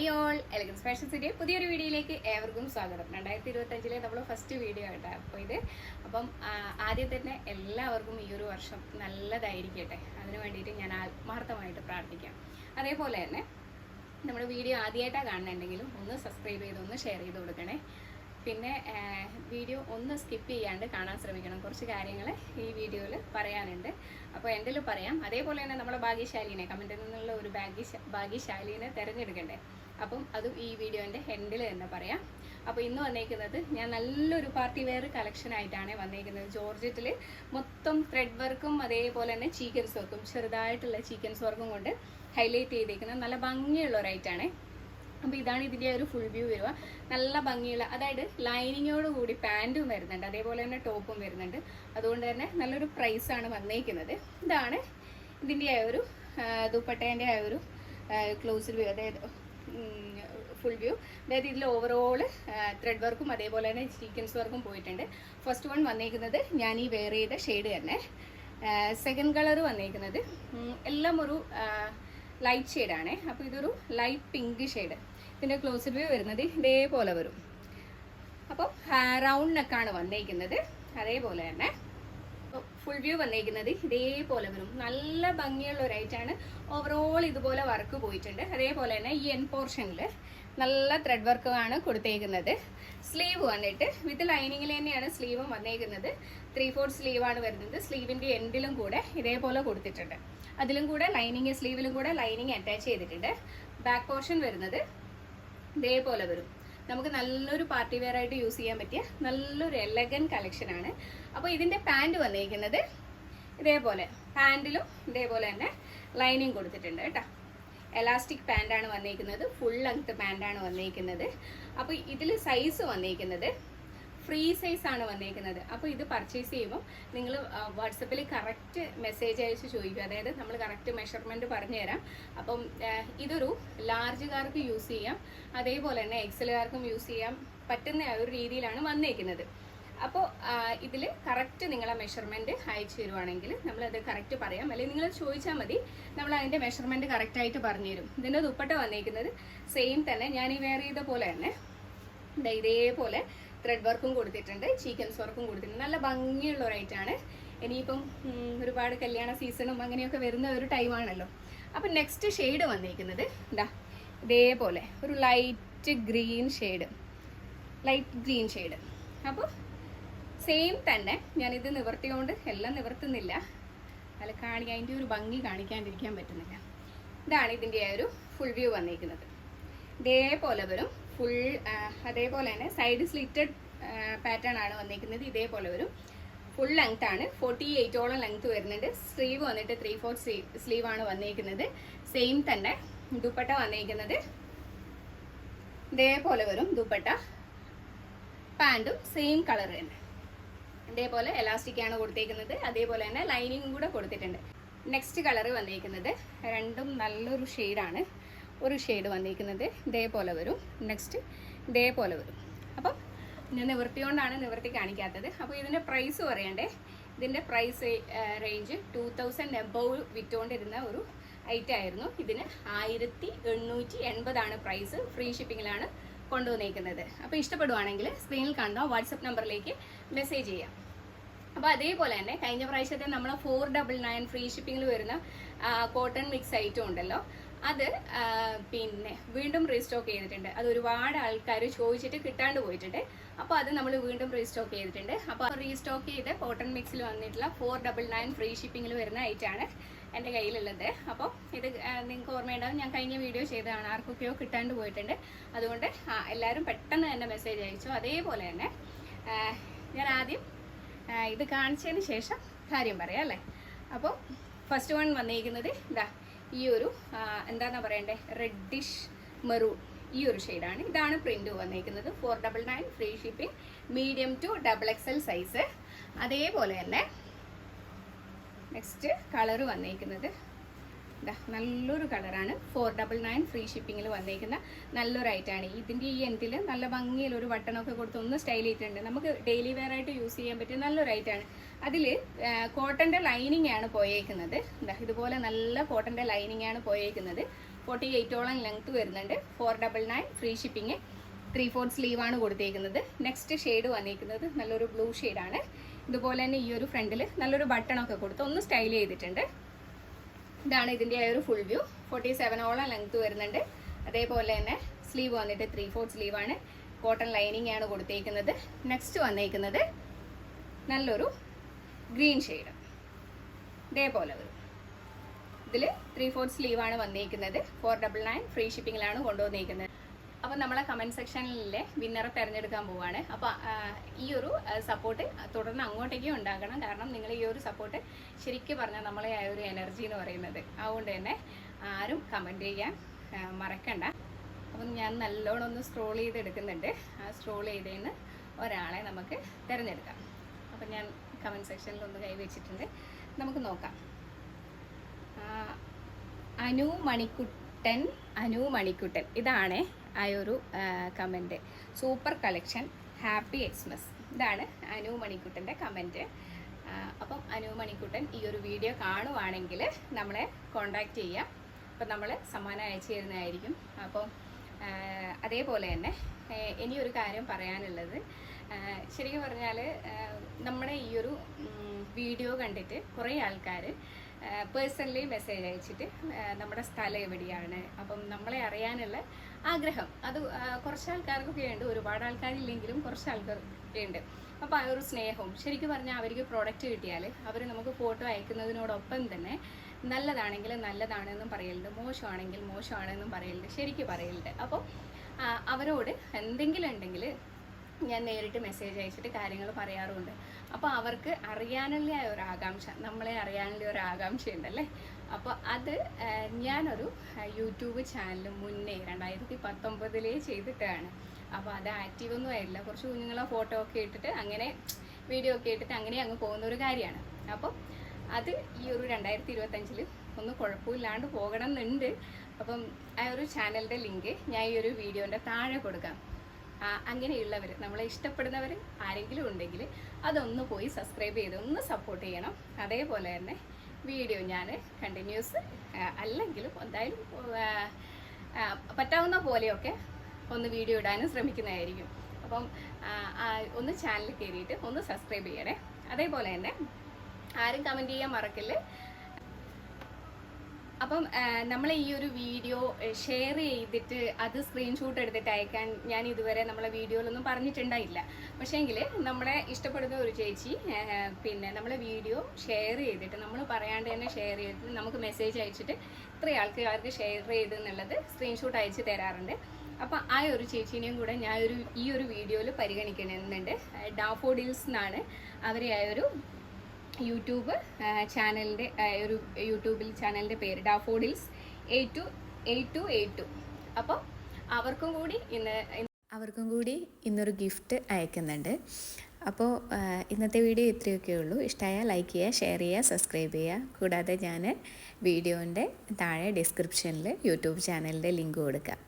Hi all elegance ഫാഷൻസിന്റെ പുതിയൊരു വീഡിയോയിലേക്ക് ഏവർക്കും സ്വാഗതം. രണ്ടായിരത്തി ഇരുപത്തി അഞ്ചിലെ നമ്മൾ ഫസ്റ്റ് വീഡിയോ ആയിട്ടാണ് അപ്പോൾ ഇത് അപ്പം ആദ്യം തന്നെ എല്ലാവർക്കും ഈ ഒരു വർഷം നല്ലതായിരിക്കട്ടെ. അതിനു വേണ്ടിയിട്ട് ഞാൻ ആത്മാർത്ഥമായിട്ട് പ്രാർത്ഥിക്കാം. അതേപോലെ തന്നെ നമ്മുടെ വീഡിയോ ആദ്യമായിട്ടാണ് കാണുന്നുണ്ടെങ്കിലും ഒന്ന് സബ്സ്ക്രൈബ് ചെയ്ത് ഒന്ന് ഷെയർ ചെയ്ത് കൊടുക്കണേ. പിന്നെ വീഡിയോ ഒന്ന് സ്കിപ്പ് ചെയ്യാണ്ട് കാണാൻ ശ്രമിക്കണം. കുറച്ച് കാര്യങ്ങൾ ഈ വീഡിയോയിൽ പറയാനുണ്ട്. അപ്പോൾ എന്റെ പറയാം. അതേപോലെ തന്നെ നമ്മുടെ ഭാഗ്യശാലിനെ കമന്റിൽ നിന്നുള്ള ഒരു ഭാഗ്യ ഭാഗ്യശാലിനെ തിരഞ്ഞെടുക്കണ്ടേ. അപ്പം അതും ഈ വീഡിയോന്റെ ഹെൻഡിൽ തന്നെ പറയാം. അപ്പോൾ ഇന്ന് വന്നേക്കുന്നത് ഞാൻ നല്ലൊരു പാർട്ടി വെയർ കളക്ഷൻ ആയിട്ടാണ് വന്നേക്കുന്നത്. ജോർജറ്റിൽ മൊത്തം ത്രെഡ് വർക്കും അതേപോലെ തന്നെ ചീക്കൻസ് വർക്കും ചെറുതായിട്ടുള്ള ചീക്കൻസ് വർക്കും കൊണ്ട് ഹൈലൈറ്റ് ചെയ്തേക്കുന്ന നല്ല ഭംഗിയുള്ള ഒരു ഐറ്റാണ് അപ്പോൾ ഇതാണ് ഇതിന്റെ ഒരു ഫുൾ വ്യൂ വരിക. നല്ല ഭംഗിയുള്ള അതായത് ലൈനിങ്ങോട് കൂടി പാന്റും വരുന്നുണ്ട്. അതേപോലെ തന്നെ ടോപ്പും വരുന്നുണ്ട്. അതുകൊണ്ട് തന്നെ നല്ലൊരു പ്രൈസാണ് വന്നേക്കുന്നത്. ഇതാണ് ഇതിന്റെ ആ ഒരു ദുപ്പട്ടേന്റെ ആ ഒരു അതായത് ഫുൾ വ്യൂ അതായത് ഇതിൽ ഓവറോൾ ത്രെഡ് വർക്കും അതേപോലെ തന്നെ സീക്വൻസ് വർക്കും പോയിട്ടുണ്ട്. ഫസ്റ്റ് വൺ വന്നേക്കുന്നത് ഞാൻ ഈ വെയർ ചെയ്ത ഷെയ്ഡ് തന്നെ. സെക്കൻഡ് കളർ വന്നേക്കുന്നത് എല്ലാം ഒരു ലൈറ്റ് ഷെയ്ഡാണ് അപ്പോൾ ഇതൊരു ലൈറ്റ് പിങ്ക് ഷെയ്ഡ് ഇതിന്റെ ക്ലോസ് വ്യൂ വരുന്നത് ഇതേപോലെ വരും. അപ്പോൾ റൗണ്ട് നെക്കാണ് വന്നേക്കുന്നത്. അതേപോലെ തന്നെ ഫുൾ വ്യൂ വന്നേക്കുന്നത് ഇതേപോലെ വരും. നല്ല ഭംഗിയുള്ള ഒരു ഐറ്റാണ് ഓവറോൾ ഇതുപോലെ വർക്ക് പോയിട്ടുണ്ട്. അതേപോലെ തന്നെ ഈ എൻ പോർഷനിൽ നല്ല ത്രെഡ് വർക്കുമാണ് കൊടുത്തേക്കുന്നത്. സ്ലീവ് വന്നിട്ട് വിത്ത് ലൈനിങ്ങിൽ തന്നെയാണ് സ്ലീവും വന്നേക്കുന്നത്. ത്രീ ഫോർത്ത് സ്ലീവാണ് വരുന്നത്. സ്ലീവിന്റെ എൻഡിലും കൂടെ ഇതേപോലെ കൊടുത്തിട്ടുണ്ട്. അതിലും കൂടെ ലൈനിങ് സ്ലീവിലും കൂടെ ലൈനിങ് അറ്റാച്ച് ചെയ്തിട്ടുണ്ട്. ബാക്ക് പോർഷൻ വരുന്നത് ഇതേപോലെ വരും. നമുക്ക് നല്ലൊരു പാർട്ടി വെയർ ആയിട്ട് യൂസ് ചെയ്യാൻ പറ്റിയ നല്ലൊരു എലഗൻ ആണ്. അപ്പോൾ ഇതിന്റെ പാന്റ് വന്നിരിക്കുന്നത് ഇതേപോലെ. പാന്റിലും ഇതേപോലെ തന്നെ ലൈനിങ് കൊടുത്തിട്ടുണ്ട് കേട്ടോ. എലാസ്റ്റിക് പാന്റാണ് വന്നിരിക്കുന്നത്. ഫുൾ ലെങ്ത് പാന്റാണ് വന്നിരിക്കുന്നത്. അപ്പോൾ ഇതിൽ സൈസ് വന്നിരിക്കുന്നത് ഫ്രീ സൈസ് ആണ് വന്നിരിക്കുന്നത് അപ്പോൾ ഇത് പർച്ചേസ് ചെയ്യുമ്പോൾ നിങ്ങൾ വാട്സപ്പിൽ കറക്റ്റ് മെസ്സേജ് അയച്ച് ചോദിക്കും. അതായത് നമ്മൾ കറക്റ്റ് മെഷർമെന്റ് പറഞ്ഞു തരാം അപ്പം ഇതൊരു ലാർജുകാർക്ക് യൂസ് ചെയ്യാം. അതേപോലെ തന്നെ എക്സലുകാർക്കും യൂസ് ചെയ്യാം. പറ്റുന്ന ആ ഒരു രീതിയിലാണ് വന്നേക്കുന്നത്. അപ്പോൾ ഇതിൽ കറക്റ്റ് നിങ്ങളെ മെഷർമെന്റ് അയച്ചു തരുവാണെങ്കിൽ നമ്മളത് കറക്റ്റ് പറയാം. അല്ലെങ്കിൽ നിങ്ങൾ ചോദിച്ചാൽ മതി. നമ്മൾ അതിന്റെ മെഷർമെന്റ് കറക്റ്റായിട്ട് പറഞ്ഞു തരും ഇതിന്റെ ദുപ്പട്ട വന്നിരിക്കുന്നത് സെയിം തന്നെ. ഞാൻ ഈ വേറെ ചെയ്ത പോലെ തന്നെ ഇതേപോലെ ത്രെഡ് വർക്കും കൊടുത്തിട്ടുണ്ട് ചീക്കൻസ് വർക്കും കൊടുത്തിട്ടുണ്ട്. നല്ല ഭംഗിയുള്ള ഒരു ഐറ്റാണ് ഇനിയിപ്പം ഒരുപാട് കല്യാണ സീസണും അങ്ങനെയൊക്കെ വരുന്ന ഒരു ടൈമാണല്ലോ അപ്പം നെക്സ്റ്റ് ഷെയ്ഡ് വന്നിരിക്കുന്നത് ഇതാ ഇതേപോലെ ഒരു light green shade light green shade അപ്പോൾ സെയിം തന്നെ ഞാനിത് നിവർത്തിയോണ്ട് എല്ലാം നിവർത്തുന്നില്ല. അല്ല കാണി അതിന്റെ ഒരു ഭംഗി കാണിക്കാണ്ടിരിക്കാൻ പറ്റുന്നില്ല. ഇതാണ് ഇതിന്റെ ഒരു ഫുൾ വ്യൂ വന്നിരിക്കുന്നത്. ഇതേപോലെ വരും ഫുൾ അതേപോലെ തന്നെ സൈഡ് സ്ലിറ്റഡ് പാറ്റേൺ ആണ് വന്നിരിക്കുന്നത്. ഇതേപോലെ വരും. ഫുൾ ലെങ്ത് ആണ്. ഫോർട്ടി എയ്റ്റോളം ലെങ്ത് വരുന്നുണ്ട്. സ്ലീവ് വന്നിട്ട് ത്രീ ഫോർ സ്ലീവ് ആണ് വന്നിരിക്കുന്നത്. സെയിം തന്നെ ദുപ്പട്ട വന്നിരിക്കുന്നത്. ഇതേപോലെ വരും ദുപ്പട്ട. പാന്റും സെയിം കളർ തന്നെ. ഇതേപോലെ എലാസ്റ്റിക് ആണ് കൊടുത്തേക്കുന്നത്. അതേപോലെ തന്നെ ലൈനിങ്ങും കൂടെ കൊടുത്തിട്ടുണ്ട്. നെക്സ്റ്റ് കളർ വന്നിരിക്കുന്നത്. രണ്ടും നല്ലൊരു ഷെയ്ഡാണ് ഒരു ഷെയ്ഡ് വന്നിരിക്കുന്നത് ഇതേപോലെ വരും. നെക്സ്റ്റ് ഇതേപോലെ വരും. അപ്പം ഞാൻ നിവൃത്തി കൊണ്ടാണ് നിവൃത്തി കാണിക്കാത്തത്. അപ്പോൾ ഇതിന്റെ പ്രൈസ് പറയണ്ടേ? ഇതിന്റെ price range two thousand above വിറ്റുകൊണ്ടിരുന്ന ഒരു ഐറ്റം ആയിരുന്നു. ഇതിന് ആയിരത്തി എണ്ണൂറ്റി എൺപതാണ് പ്രൈസ് ഫ്രീ ഷിപ്പിങ്ങിലാണ് കൊണ്ടുവന്നേക്കുന്നത്. അപ്പോൾ ഇഷ്ടപ്പെടുവാണെങ്കിൽ സ്ക്രീനിൽ കാണുന്ന വാട്സപ്പ് നമ്പറിലേക്ക് മെസ്സേജ് ചെയ്യാം. അപ്പോൾ അതേപോലെ തന്നെ കഴിഞ്ഞ പ്രാവശ്യത്തെ നമ്മൾ ഫോർ ഡബിൾ നയൻ ഫ്രീ ഷിപ്പിങ്ങിൽ വരുന്ന കോട്ടൺ മിക്സ് ഐറ്റം ഉണ്ടല്ലോ. അത് പിന്നെ വീണ്ടും റീസ്റ്റോക്ക് ചെയ്തിട്ടുണ്ട്. അത് ഒരുപാട് ആൾക്കാർ ചോദിച്ചിട്ട് കിട്ടാണ്ട് പോയിട്ടുണ്ട്. അപ്പോൾ അത് നമ്മൾ വീണ്ടും റീസ്റ്റോക്ക് ചെയ്തിട്ടുണ്ട്. അപ്പോൾ റീസ്റ്റോക്ക് ചെയ്ത് കോട്ടൺ മിക്സിൽ വന്നിട്ടുള്ള ഫോർ ഡബിൾ നയൻ ഫ്രീ ഷിപ്പിങ്ങിൽ വരുന്ന ഐറ്റാണ് എന്റെ കയ്യിലുള്ളത്. അപ്പോൾ ഇത് നിങ്ങൾക്ക് ഓർമ്മയുണ്ടാവും. ഞാൻ കഴിഞ്ഞ വീഡിയോ ചെയ്തതാണ്. ആർക്കൊക്കെയോ കിട്ടാണ്ട് പോയിട്ടുണ്ട്. അതുകൊണ്ട് എല്ലാവരും പെട്ടെന്ന് തന്നെ മെസ്സേജ് അയച്ചു. അതേപോലെ തന്നെ ഞാൻ ആദ്യം ഇത് കാണിച്ചതിന് ശേഷം കാര്യം പറയാം അല്ലേ? അപ്പോൾ ഫസ്റ്റ് വൺ വന്നിരിക്കുന്നത് ഇതാ ഈ ഒരു എന്താണെന്നാ പറയണ്ടേ റെഡിഷ് മെറൂൺ ഈ ഒരു ഷെയ്ഡാണ് ഇതാണ് പ്രിന്റ് വന്നിരിക്കുന്നത് four double nine free shipping medium to double X L size അതേപോലെ തന്നെ നെക്സ്റ്റ് കളർ വന്നിരിക്കുന്നത് നല്ലൊരു കളറാണ്. ഫോർ ഡബിൾ നയൻ ഫ്രീ ഷിപ്പിങ്ങിൽ വന്നേക്കുന്ന നല്ലൊരു ഐറ്റാണ് ഇതിന്റെ ഈ എൻഡിൽ നല്ല ഭംഗിയിൽ ഒരു ബട്ടണൊക്കെ കൊടുത്ത് ഒന്ന് സ്റ്റൈൽ ചെയ്തിട്ടുണ്ട്. നമുക്ക് ഡെയിലി വെയർ ആയിട്ട് യൂസ് ചെയ്യാൻ പറ്റിയ നല്ലൊരു ഐറ്റാണ് അതിൽ കോട്ടന്റെ ലൈനിങ് ആണ് പോയേക്കുന്നത്. ഇതാ ഇതുപോലെ നല്ല കോട്ടന്റെ ലൈനിങ് ആണ് പോയേക്കുന്നത്. ഫോർട്ടി എയ്റ്റോളം ലെങ്ത് വരുന്നുണ്ട്. Four double nine free shipping three fourth സ്ലീവാണ് കൊടുത്തേക്കുന്നത്. നെക്സ്റ്റ് ഷെയ്ഡ് വന്നിരിക്കുന്നത് നല്ലൊരു ബ്ലൂ ഷെയ്ഡാണ് ഇതുപോലെ തന്നെ ഈ ഒരു ഫ്രണ്ടിൽ നല്ലൊരു ബട്ടണൊക്കെ കൊടുത്ത് ഒന്ന് സ്റ്റൈൽ ചെയ്തിട്ടുണ്ട്. ഇതാണ് ഇതിന്റെ ആ ഒരു ഫുൾ വ്യൂ ഫോർട്ടി സെവനോളം ലെങ്ത് വരുന്നുണ്ട്. അതേപോലെ തന്നെ സ്ലീവ് വന്നിട്ട് ത്രീ ഫോർത്ത് സ്ലീവാണ് കോട്ടൺ ലൈനിങ് ആണ് കൊടുത്തേക്കുന്നത്. നെക്സ്റ്റ് വന്നേക്കുന്നത് നല്ലൊരു ഗ്രീൻ ഷെയ്ഡ് ഇതേപോലെ ഒരു ഇതിൽ ത്രീ ഫോർത്ത് സ്ലീവാണ് വന്നേക്കുന്നത്. ഫോർ ഡബിൾ നയൻ ഫ്രീ ഷിപ്പിങ്ങിലാണ് കൊണ്ടുവന്നേക്കുന്നത്. അപ്പോൾ നമ്മളെ കമന്റ് സെക്ഷനിലെ വിന്നറെ തിരഞ്ഞെടുക്കാൻ പോവാണ്. അപ്പോൾ ഈ ഒരു സപ്പോർട്ട് തുടർന്ന് അങ്ങോട്ടേക്കും ഉണ്ടാകണം. കാരണം നിങ്ങൾ ഈ ഒരു സപ്പോർട്ട് ശരിക്കും പറഞ്ഞാൽ നമ്മളെ ആ ഒരു എനർജി എന്ന് പറയുന്നത്. അതുകൊണ്ട് തന്നെ ആരും കമന്റ് ചെയ്യാൻ മറക്കണ്ട. അപ്പം ഞാൻ നല്ലോണം ഒന്ന് സ്ക്രോൾ ചെയ്ത് എടുക്കുന്നുണ്ട് ആ സ്ക്രോൾ ചെയ്തതിന് ഒരാളെ നമുക്ക് തിരഞ്ഞെടുക്കാം. അപ്പം ഞാൻ കമന്റ് സെക്ഷനിൽ ഒന്ന് കൈവച്ചിട്ടുണ്ട് നമുക്ക് നോക്കാം. അനു മണിക്കുട്ടൻ അനു മണിക്കുട്ടൻ. ഇതാണ്. ആ ഒരു comment super collection happy Xmas ഇതാണ് അനു മണിക്കുട്ടന്റെ കമന്റ് അപ്പം അനു മണിക്കുട്ടൻ ഈ ഒരു വീഡിയോ കാണുവാണെങ്കിൽ നമ്മളെ കോണ്ടാക്ട് ചെയ്യാം. അപ്പം നമ്മൾ സമ്മാനം അയച്ചു തരുന്നതായിരിക്കും. അപ്പം അതേപോലെ തന്നെ ഇനിയൊരു കാര്യം പറയാനുള്ളത്. ശരിക്കും പറഞ്ഞാൽ നമ്മുടെ ഈ ഒരു വീഡിയോ കണ്ടിട്ട് കുറേ ആൾക്കാർ പേഴ്സണലി മെസ്സേജ് അയച്ചിട്ട് നമ്മുടെ സ്ഥലം എവിടെയാണ്? അപ്പം നമ്മളെ അറിയാനുള്ള ആഗ്രഹം. അത് കുറച്ച് ആൾക്കാർക്കൊക്കെ ഉണ്ട്. ഒരുപാട് ആൾക്കാരില്ലെങ്കിലും കുറച്ച് ആൾക്കാർക്കൊക്കെ ഉണ്ട്. അപ്പോൾ ആ ഒരു സ്നേഹവും. ശരിക്കും പറഞ്ഞാൽ അവർക്ക് പ്രോഡക്റ്റ് കിട്ടിയാൽ അവർ നമുക്ക് ഫോട്ടോ അയക്കുന്നതിനോടൊപ്പം തന്നെ നല്ലതാണെങ്കിൽ നല്ലതാണെന്നും പറയലുണ്ട്. മോശമാണെങ്കിൽ മോശമാണെന്നും പറയലുണ്ട്. ശരിക്കും പറയലുണ്ട്. അപ്പോൾ അവരോട് എന്തെങ്കിലും ഉണ്ടെങ്കിൽ ഞാൻ നേരിട്ട് മെസ്സേജ് അയച്ചിട്ട് കാര്യങ്ങൾ പറയാറുണ്ട്. അപ്പോൾ അവർക്ക് അറിയാനുള്ള ഒരു ആകാംക്ഷ നമ്മളെ അറിയാനുള്ള ഒരു ആകാംക്ഷ ഉണ്ടല്ലേ അപ്പോൾ അത് ഞാനൊരു യൂട്യൂബ് ചാനൽ മുന്നേ രണ്ടായിരത്തി പത്തൊമ്പതിലേ ചെയ്തിട്ടാണ്. അപ്പോൾ അത് ആക്റ്റീവ് ഒന്നും ആയില്ല. കുറച്ച് കുഞ്ഞുങ്ങളെ ഫോട്ടോ ഒക്കെ ഇട്ടിട്ട് അങ്ങനെ വീഡിയോ ഒക്കെ ഇട്ടിട്ട് അങ്ങനെ അങ്ങ് പോകുന്ന ഒരു കാര്യമാണ്. അപ്പോൾ അത് ഈ ഒരു രണ്ടായിരത്തി ഇരുപത്തഞ്ചിൽ ഒന്ന് കുഴപ്പമില്ലാണ്ട് പോകണം എന്നുണ്ട്. അപ്പം ആ ഒരു ചാനലിന്റെ ലിങ്ക് ഞാൻ ഈ ഒരു വീഡിയോന്റെ താഴെ കൊടുക്കാം. അങ്ങനെയുള്ളവർ നമ്മളെ ഇഷ്ടപ്പെടുന്നവർ ആരെങ്കിലും ഉണ്ടെങ്കിൽ അതൊന്ന് പോയി സബ്സ്ക്രൈബ് ചെയ്ത് ഒന്ന് സപ്പോർട്ട് ചെയ്യണം. അതേപോലെ തന്നെ വീഡിയോ ഞാൻ കണ്ടിന്യൂസ് അല്ലെങ്കിലും എന്തായാലും പറ്റാവുന്ന പോലെയൊക്കെ ഒന്ന് വീഡിയോ ഇടാനും ശ്രമിക്കുന്നതായിരിക്കും. അപ്പം ഒന്ന് ചാനൽ കയറിയിട്ട് ഒന്ന് സബ്സ്ക്രൈബ് ചെയ്യണേ. അതേപോലെ തന്നെ ആരും കമന്റ് ചെയ്യാൻ മറക്കല്ലേ? അപ്പം നമ്മൾ ഈ ഒരു വീഡിയോ ഷെയർ ചെയ്തിട്ട് അത് സ്ക്രീൻഷോട്ട് എടുത്തിട്ട് അയക്കാൻ ഞാൻ ഇതുവരെ നമ്മളെ വീഡിയോയിലൊന്നും പറഞ്ഞിട്ടുണ്ടായില്ല. പക്ഷേങ്കിൽ നമ്മളെ ഇഷ്ടപ്പെടുന്ന ഒരു ചേച്ചി പിന്നെ നമ്മളെ വീഡിയോ ഷെയർ ചെയ്തിട്ട് നമ്മൾ പറയാണ്ട് തന്നെ ഷെയർ ചെയ്തിട്ട് നമുക്ക് മെസ്സേജ് അയച്ചിട്ട് ഇത്ര ആൾക്കാർക്ക് ഷെയർ ചെയ്ത് എന്നുള്ളത് സ്ക്രീൻഷോട്ട് അയച്ച് തരാറുണ്ട്. അപ്പം ആ ഒരു ചേച്ചീനെയും കൂടെ ഞാൻ ഒരു ഈ ഒരു വീഡിയോയിൽ പരിഗണിക്കണമെന്നുണ്ട് ഡാഫോഡിൽസ് എന്നാണ് അവരെ ആ ഒരു യൂട്യൂബ് ചാനലിന്റെ ഒരു യൂട്യൂബിൽ ചാനലിന്റെ പേര് daffodils eight two eight two eight two. അപ്പോൾ അവർക്കും കൂടി ഇന്ന് അവർക്കും കൂടി ഇന്നൊരു ഗിഫ്റ്റ് അയക്കുന്നുണ്ട്. അപ്പോൾ ഇന്നത്തെ വീഡിയോ ഇത്രയൊക്കെ ഉള്ളൂ. ഇഷ്ടമായാൽ ലൈക്ക് ചെയ്യുക ഷെയർ ചെയ്യുക സബ്സ്ക്രൈബ് ചെയ്യുക. കൂടാതെ ഞാൻ വീഡിയോന്റെ താഴെ ഡിസ്ക്രിപ്ഷനിൽ യൂട്യൂബ് ചാനലിന്റെ ലിങ്ക് കൊടുക്കാം.